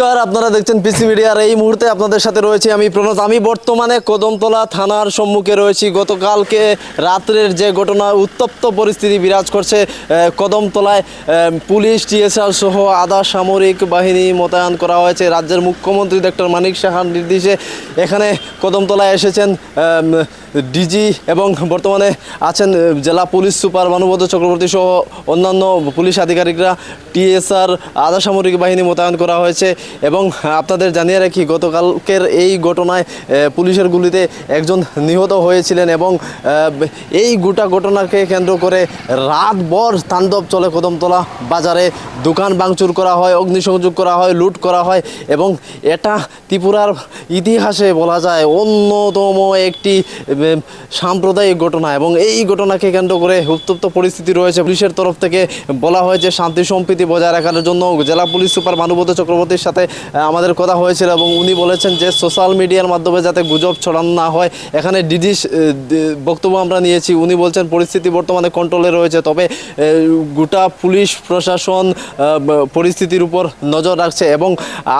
নমস্কার, আপনারা দেখছেন পিসি মিডিয়ার এই মুহূর্তে আপনাদের সাথে রয়েছে আমি প্রণত আমি বর্তমানে কদমতলা থানার সম্মুখে রয়েছি। গতকালকে রাত্রের যে ঘটনা, উত্তপ্ত পরিস্থিতি বিরাজ করছে কদমতলায় পুলিশ, টিএসআর সহ আধা সামরিক বাহিনী মোতায়েন করা হয়েছে। রাজ্যের মুখ্যমন্ত্রী ডক্টর মানিক সাহার নির্দেশে এখানে কদমতলায় এসেছেন ডিজি এবং বর্তমানে আছেন জেলা পুলিশ সুপার মানবত চক্রবর্তী সহ অন্যান্য পুলিশ আধিকারিকরা। টিএসআর আধা সামরিক বাহিনী মোতায়েন করা হয়েছে। এবং আপনাদের জানিয়ে রাখি, গতকালকের এই ঘটনায় পুলিশের গুলিতে একজন নিহত হয়েছিলেন এবং এই গোটা ঘটনাকে কেন্দ্র করে রাতভর তাণ্ডব চলে কদমতলা বাজারে। দোকান ভাঙচুর করা হয়, অগ্নিসংযোগ করা হয়, লুট করা হয় এবং এটা ত্রিপুরার ইতিহাসে বলা যায় অন্যতম একটি সাম্প্রদায়িক ঘটনা এবং এই ঘটনাকে কেন্দ্র করে উত্তপ্ত পরিস্থিতি রয়েছে। পুলিশের তরফ থেকে বলা হয়েছে শান্তি সম্প্রীতি বজায় রাখার জন্য জেলা পুলিশ সুপার মানবত চক্রবর্তীর সাথে আহ, আমাদের কথা হয়েছিল এবং উনি বলেছেন যে সোশ্যাল মিডিয়ার মাধ্যমে যাতে গুজব ছড়ানো না হয় এখানে ডিডি বক্তব্য আমরা নিয়েছি। উনি বলছেন পরিস্থিতি বর্তমানে কন্ট্রোলে রয়েছে তবে গোটা পুলিশ প্রশাসন পরিস্থিতির উপর নজর রাখছে এবং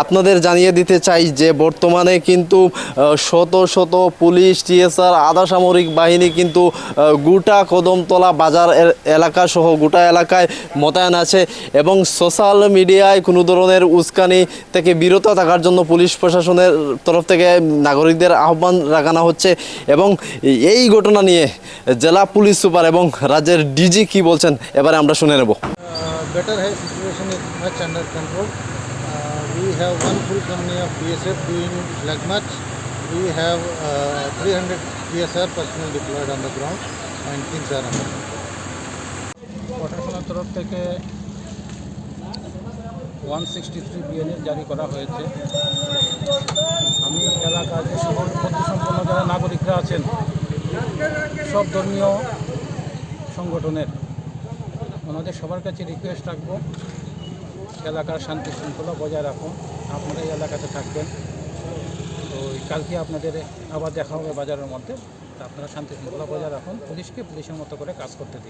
আপনাদের জানিয়ে দিতে চাই যে বর্তমানে কিন্তু শত শত পুলিশ টিএসআর আধা সামরিক বাহিনী কিন্তু গোটা কদমতলা বাজার এলাকা সহ গোটা এলাকায় মোতায়েন আছে এবং সোশ্যাল মিডিয়ায় কোনো ধরনের উস্কানি থেকে বিরত থাকার জন্য পুলিশ প্রশাসনের তরফ থেকে নাগরিকদের আহ্বান রাখানো হচ্ছে এবং এই ঘটনা নিয়ে জেলা পুলিশ সুপার এবং রাজ্যের ডিজি কি বলছেন এবারে আমরা শুনে নেব Uh, better है situation is much under control. Uh, we have one full company of BSF doing flag march. We have uh, 300 PSR personnel deployed on the ground and things are under control. প্রশাসনের তরফ থেকে one sixty three BNA জারি করা হয়েছে। আমি এলাকার যে সকল প্রতিসম্পন্ন যারা নাগরিকরা আছেন, সব ধর্মীয় সংগঠনের, ওনাদের সবার কাছে রিকোয়েস্ট রাখব, এলাকার শান্তি শৃঙ্খলা বজায় রাখুন আপনারা এই এলাকাতে থাকবেন। তো কালকে আপনাদের আবার দেখা হবে বাজারের মধ্যে আপনারা শান্তি শৃঙ্খলা বজায় রাখুন, পুলিশকে পুলিশের মতো করে কাজ করতে দিন।